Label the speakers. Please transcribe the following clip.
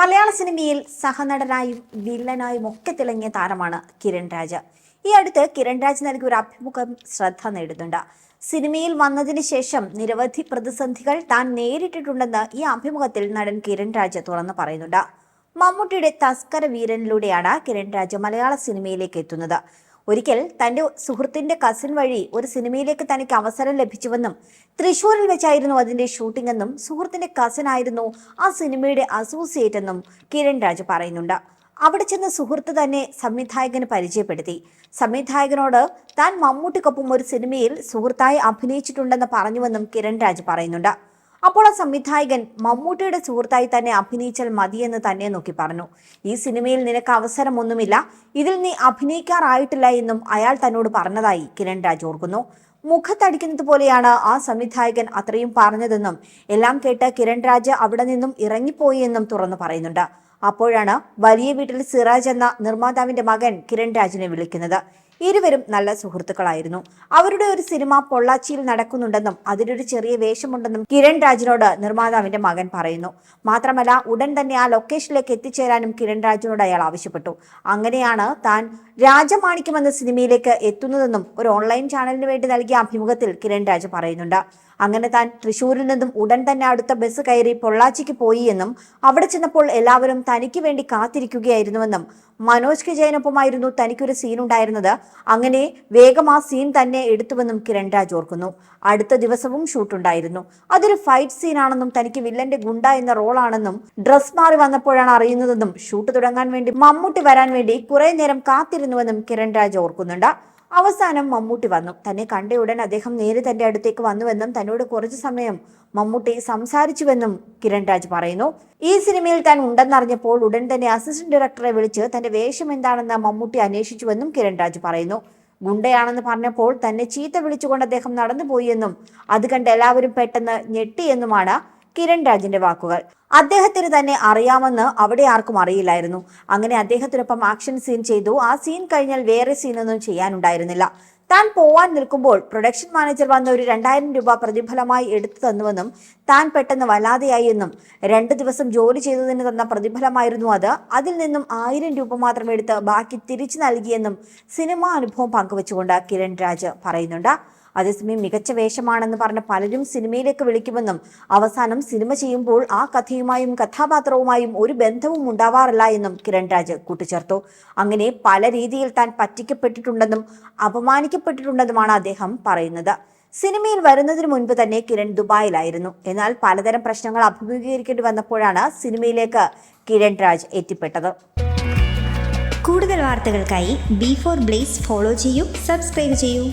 Speaker 1: മലയാള സിനിമയിൽ സഹനടനായും വില്ലനായും ഒക്കെ തിളങ്ങിയ താരമാണ് കിരൺ രാജ്. ഈ അടുത്ത് കിരൺ രാജ് നൽകിയ ഒരു അഭിമുഖം ശ്രദ്ധ നേടുന്നുണ്ട്. സിനിമയിൽ വന്നതിന് ശേഷം നിരവധി പ്രതിസന്ധികൾ താൻ നേരിട്ടിട്ടുണ്ടെന്ന് ഈ അഭിമുഖത്തിൽ നടൻ കിരൺ രാജ് തുറന്നു പറയുന്നുണ്ട്. മമ്മൂട്ടിയുടെ തസ്കര വീരനിലൂടെയാണ് കിരൺ രാജ് മലയാള സിനിമയിലേക്ക് എത്തുന്നത്. ഒരിക്കൽ തന്റെ സുഹൃത്തിന്റെ കസിൻ വഴി ഒരു സിനിമയിലേക്ക് തനിക്ക് അവസരം ലഭിച്ചുവെന്നും തൃശൂരിൽ വെച്ചായിരുന്നു അതിന്റെ ഷൂട്ടിംഗ് എന്നും സുഹൃത്തിന്റെ കസിൻ ആയിരുന്നു ആ സിനിമയുടെ അസോസിയേറ്റ് എന്നും കിരൺ രാജ് പറയുന്നുണ്ട്. അവിടെ ചെന്ന സുഹൃത്ത് തന്നെ സംവിധായകന് പരിചയപ്പെടുത്തി. സംവിധായകനോട് താൻ മമ്മൂട്ടിക്കൊപ്പം ഒരു സിനിമയിൽ സുഹൃത്തായി അഭിനയിച്ചിട്ടുണ്ടെന്ന് പറഞ്ഞുവെന്നും കിരൺ രാജ് പറയുന്നുണ്ട്. അപ്പോൾ ആ സംവിധായകൻ മമ്മൂട്ടിയുടെ സുഹൃത്തായി തന്നെ അഭിനയിച്ചാൽ മതിയെന്ന് തന്നെ നോക്കി പറഞ്ഞു. ഈ സിനിമയിൽ നിനക്ക് അവസരമൊന്നുമില്ല. ഇതിൽ നീ അഭിനയിക്കാറായിട്ടില്ല എന്നും അയാൾ തന്നോട് പറഞ്ഞതായി കിരൺ രാജ് ഓർക്കുന്നു. മുഖത്തടിക്കുന്നത് പോലെയാണ് ആ സംവിധായകൻ അത്രയും പറഞ്ഞതെന്നും എല്ലാം കേട്ട് കിരൺ രാജ് അവിടെ നിന്നും ഇറങ്ങിപ്പോയി എന്നും തുറന്നു പറയുന്നുണ്ട്. അപ്പോഴാണ് വലിയ വീട്ടിൽ സിറാജ് എന്ന നിർമ്മാതാവിന്റെ മകൻ കിരൺ രാജിനെ വിളിക്കുന്നത്. ഇരുവരും നല്ല സുഹൃത്തുക്കളായിരുന്നു. അവരുടെ ഒരു സിനിമ പൊള്ളാച്ചിയിൽ നടക്കുന്നുണ്ടെന്നും അതിലൊരു ചെറിയ വേഷമുണ്ടെന്നും കിരൺ രാജിനോട് നിർമ്മാതാവിന്റെ മകൻ പറയുന്നു. മാത്രമല്ല ഉടൻ തന്നെ ആ ലൊക്കേഷനിലേക്ക് എത്തിച്ചേരാനും കിരൺ രാജിനോട് അയാൾ ആവശ്യപ്പെട്ടു. അങ്ങനെയാണ് താൻ രാജമാണിക്യം എന്ന സിനിമയിലേക്ക് എത്തുന്നതെന്നും ഒരു ഓൺലൈൻ ചാനലിന് വേണ്ടി നൽകിയ അഭിമുഖത്തിൽ കിരൺ രാജ് പറയുന്നുണ്ട്. അങ്ങനെ താൻ തൃശൂരിൽ നിന്നും ഉടൻ തന്നെ അടുത്ത ബസ് കയറി പൊള്ളാച്ചിക്ക് പോയി എന്നും അവിടെ ചെന്നപ്പോൾ എല്ലാവരും തനിക്ക് വേണ്ടി കാത്തിരിക്കുകയായിരുന്നുവെന്നും മനോജ് കെ ജയനൊപ്പമായിരുന്നു തനിക്കൊരു സീൻ ഉണ്ടായിരുന്നത്. അങ്ങനെ വേഗം ആ സീൻ തന്നെ എടുത്തുവെന്നും കിരൺ രാജ് ഓർക്കുന്നു. അടുത്ത ദിവസവും ഷൂട്ട് ഉണ്ടായിരുന്നു. അതൊരു ഫൈറ്റ് സീനാണെന്നും തനിക്ക് വില്ലന്റെ ഗുണ്ട എന്ന റോളാണെന്നും ഡ്രസ് മാറി വന്നപ്പോഴാണ് അറിയുന്നതെന്നും ഷൂട്ട് തുടങ്ങാൻ വേണ്ടി മമ്മൂട്ടി വരാൻ വേണ്ടി കുറെ നേരം കാത്തിരുന്നുവെന്നും കിരൺ രാജ് ഓർക്കുന്നുണ്ട്. അവസാനം മമ്മൂട്ടി വന്നു. തന്നെ കണ്ട ഉടൻ അദ്ദേഹം നേരെ തന്റെ അടുത്തേക്ക് വന്നുവെന്നും തന്നോട് കുറച്ചു സമയം മമ്മൂട്ടി സംസാരിച്ചുവെന്നും കിരൺ രാജ് പറയുന്നു. ഈ സിനിമയിൽ താൻ ഉണ്ടെന്നറിഞ്ഞപ്പോൾ ഉടൻ തന്നെ അസിസ്റ്റന്റ് ഡയറക്ടറെ വിളിച്ച് തന്റെ വേഷം എന്താണെന്ന് മമ്മൂട്ടി അന്വേഷിച്ചുവെന്നും കിരൺ രാജ് പറയുന്നു. ഗുണ്ടയാണെന്ന് പറഞ്ഞപ്പോൾ തന്നെ ചീത്ത വിളിച്ചുകൊണ്ട് അദ്ദേഹം നടന്നുപോയി എന്നും അത് കണ്ട് എല്ലാവരും പെട്ടെന്ന് ഞെട്ടിയെന്നുമാണ് കിരൺ രാജിന്റെ വാക്കുകൾ. അദ്ദേഹത്തിന് തന്നെ അറിയാമെന്ന് അവിടെ ആർക്കും അറിയില്ലായിരുന്നു. അങ്ങനെ അദ്ദേഹത്തിനൊപ്പം ആക്ഷൻ സീൻ ചെയ്തു. ആ സീൻ കഴിഞ്ഞാൽ വേറെ സീനൊന്നും ചെയ്യാനുണ്ടായിരുന്നില്ല. താൻ പോവാൻ നിൽക്കുമ്പോൾ പ്രൊഡക്ഷൻ മാനേജർ വന്ന ഒരു രണ്ടായിരം രൂപ പ്രതിഫലമായി എടുത്തു തന്നുവെന്നും താൻ പെട്ടെന്ന് വല്ലാതെയായി എന്നും രണ്ട് ദിവസം ജോലി ചെയ്തതിന് തന്ന പ്രതിഫലമായിരുന്നു അത്. അതിൽ നിന്നും ആയിരം രൂപ മാത്രം എടുത്ത് ബാക്കി തിരിച്ചു നൽകിയെന്നും സിനിമാ അനുഭവം പങ്കുവച്ചുകൊണ്ട് കിരൺ രാജ് പറയുന്നുണ്ട്. അതേസമയം മികച്ച വേഷമാണെന്ന് പറഞ്ഞ പലരും സിനിമയിലേക്ക് വിളിക്കുമെന്നും അവസാനം സിനിമ ചെയ്യുമ്പോൾ ആ കഥയുമായും കഥാപാത്രവുമായും ഒരു ബന്ധവും ഉണ്ടാവാറില്ല എന്നും കിരൺ രാജ് കൂട്ടിച്ചേർത്തു. അങ്ങനെ പല രീതിയിൽ താൻ പറ്റിക്കപ്പെട്ടിട്ടുണ്ടെന്നും അപമാനിക്കപ്പെട്ടിട്ടുണ്ടെന്നുമാണ് അദ്ദേഹം പറയുന്നത്. സിനിമയിൽ വരുന്നതിന് മുൻപ് തന്നെ കിരൺ ദുബായിലായിരുന്നു. എന്നാൽ പലതരം പ്രശ്നങ്ങൾ അഭിമുഖീകരിക്കേണ്ടി വന്നപ്പോഴാണ് സിനിമയിലേക്ക് കിരൺ രാജ് എത്തിപ്പെട്ടത്.
Speaker 2: കൂടുതൽ വാർത്തകൾക്കായി ബി ഫോർ ബ്ലേസ് ഫോളോ ചെയ്യൂ സബ്സ്ക്രൈബ് ചെയ്യൂ.